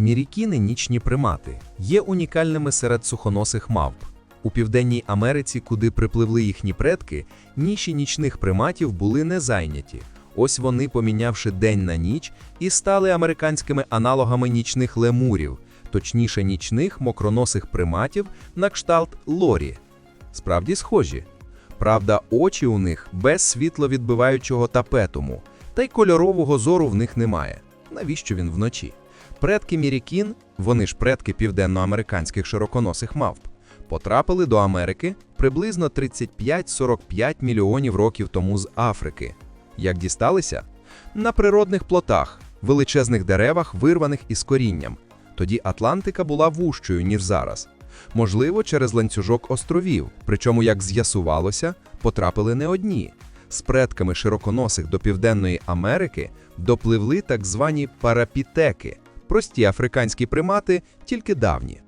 Мірікіни нічні примати є унікальними серед сухоносих мавп. У Південній Америці, куди припливли їхні предки, ніші нічних приматів були не зайняті. Ось вони, помінявши день на ніч, і стали американськими аналогами нічних лемурів, точніше нічних мокроносих приматів на кшталт лорі. Справді схожі. Правда, очі у них без світловідбиваючого тапетуму, та й кольорового зору в них немає. Навіщо він вночі? Предки Мірікін, вони ж предки південноамериканських широконосих мавп, потрапили до Америки приблизно 35-45 мільйонів років тому з Африки. Як дісталися? На природних плотах, величезних деревах, вирваних із корінням. Тоді Атлантика була вужчою, ніж зараз. Можливо, через ланцюжок островів, причому, як з'ясувалося, потрапили не одні. З предками широконосих до Південної Америки допливли так звані парапітеки, прості африканські примати, тільки давні.